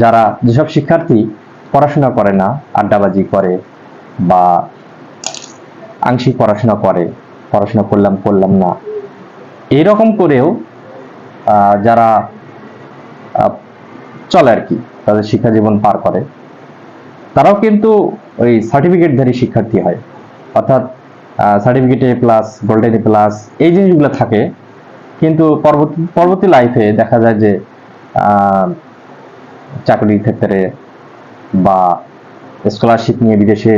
যারা যেসব শিক্ষার্থী পড়াশোনা করে না, আড্ডাবাজি করে বা আংশিক পড়াশোনা করে, পড়াশোনা করলাম করলাম না, এরকম করেও যারা চলে আর কি, তাদের শিক্ষা জীবন পার করে, তারাও কিন্তু ওই সার্টিফিকেটধারী শিক্ষার্থী হয়। অর্থাৎ certificate plus golden A plus এই জিনিসগুলো থাকে। কিন্তু পরবর্তী পরবর্তী লাইফে দেখা যায় যে চাকরির ক্ষেত্রে বা স্কলারশিপ নিয়ে বিদেশে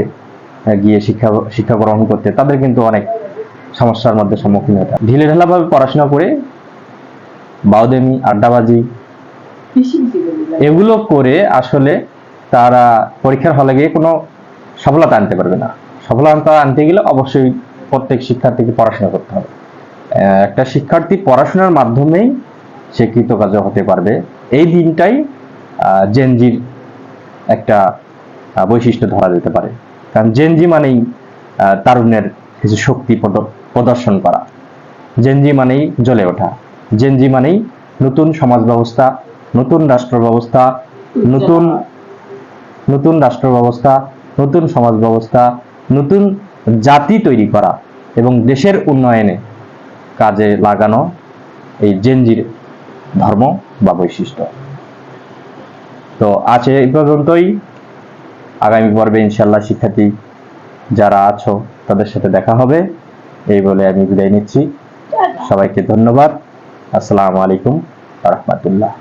গিয়ে শিক্ষা শিক্ষা গ্রহণ করতে, তাদের কিন্তু অনেক সমস্যার মধ্যে সম্মুখীন হতে ঢিলে ঢালাভাবে পড়াশোনা করে, বাউদেমি, আড্ডাবাজি। এগুলো করে আসলে তারা পরীক্ষার হলে গিয়ে কোনো সফলতা আনতে পারবে না। সফলতা আনতে গেলে অবশ্যই প্রত্যেক শিক্ষার্থীকে পড়াশোনা করতে হবে। একটা শিক্ষার্থী পড়াশোনার মাধ্যমেই সে কৃতকার্য হতে পারবে। এই দিনটাই জেনজির একটা বৈশিষ্ট্য ধরা যেতে পারে। কারণ জেনজি মানেই তারুণ্যের কিছু শক্তি প্রদ- প্রদর্শন করা। জেনজি মানেই জ্বলে ওঠা। জেনজি মানেই নতুন সমাজ ব্যবস্থা, নতুন রাষ্ট্র ব্যবস্থা, নতুন নতুন রাষ্ট্র ব্যবস্থা, নতুন সমাজ ব্যবস্থা, নতুন জাতি তৈরি করা এবং দেশের উন্নয়নে কাজে লাগানো এই জেনজির ধর্ম বা বৈশিষ্ট্য। তো আছে এই পর্যন্তই। আগামী পর্বে ইনশাল্লাহ শিক্ষার্থী যারা আছো তাদের সাথে দেখা হবে। এই বলে আমি বিদায় নিচ্ছি। সবাইকে ধন্যবাদ। আসসালামু আলাইকুম রহমতুল্লাহ।